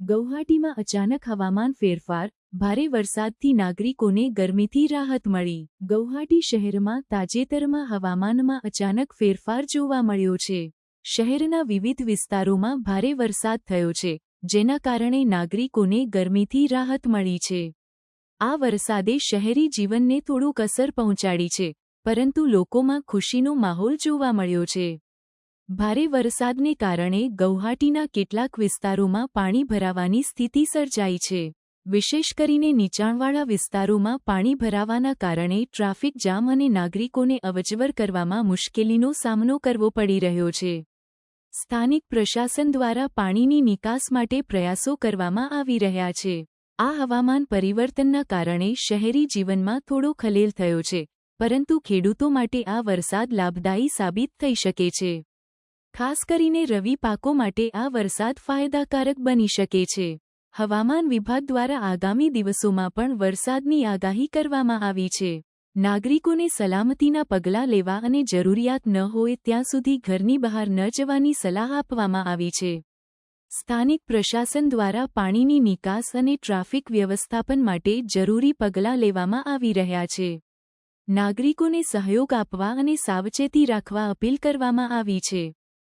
ગૌહાટીમાં અચાનક હવામાન ફેરફાર, ભારે વરસાદથી નાગરિકોને ગરમીથી રાહત મળી. ગૌહાટી શહેરમાં તાજેતરમાં હવામાનમાં અચાનક ફેરફાર જોવા મળ્યો છે. શહેરના વિવિધ વિસ્તારોમાં ભારે વરસાદ થયો છે, જેના કારણે નાગરિકોને ગરમીથી રાહત મળી છે. આ વરસાદે શહેરી જીવનને થોડુંક અસર પહોંચાડી છે, પરંતુ લોકોમાં ખુશીનો માહોલ જોવા મળ્યો છે. ભારે વરસાદને કારણે ગૌહાટીના કેટલાક વિસ્તારોમાં પાણી ભરાવાની સ્થિતિ સર્જાઈ છે. વિશેષ કરીને નીચાણવાળા વિસ્તારોમાં પાણી ભરાવાના કારણે ટ્રાફિક જામ અને નાગરિકોને અવજવર કરવામાં મુશ્કેલીનો સામનો કરવો પડી રહ્યો છે. સ્થાનિક પ્રશાસન દ્વારા પાણીની નિકાસ માટે પ્રયાસો કરવામાં આવી રહ્યા છે. આ હવામાન પરિવર્તનના કારણે શહેરી જીવનમાં થોડો ખલેલ થયો છે, પરંતુ ખેડૂતો માટે આ વરસાદ લાભદાયી સાબિત થઈ શકે છે. ખાસ કરીને રવિ પાકો માટે આ વરસાદ ફાયદાકારક બની શકે છે. હવામાન વિભાગ દ્વારા આગામી દિવસોમાં પણ વરસાદની આગાહી કરવામાં આવી છે. નાગરિકોને સલામતીના પગલાં લેવા અને જરૂરિયાત ન હોય ત્યાં સુધી ઘરની બહાર ન જવાની સલાહ આપવામાં આવી છે. સ્થાનિક પ્રશાસન દ્વારા પાણીની નિકાસ અને ટ્રાફિક વ્યવસ્થાપન માટે જરૂરી પગલાં લેવામાં આવી રહ્યા છે. નાગરિકોને સહયોગ આપવા અને સાવચેતી રાખવા અપીલ કરવામાં આવી છે.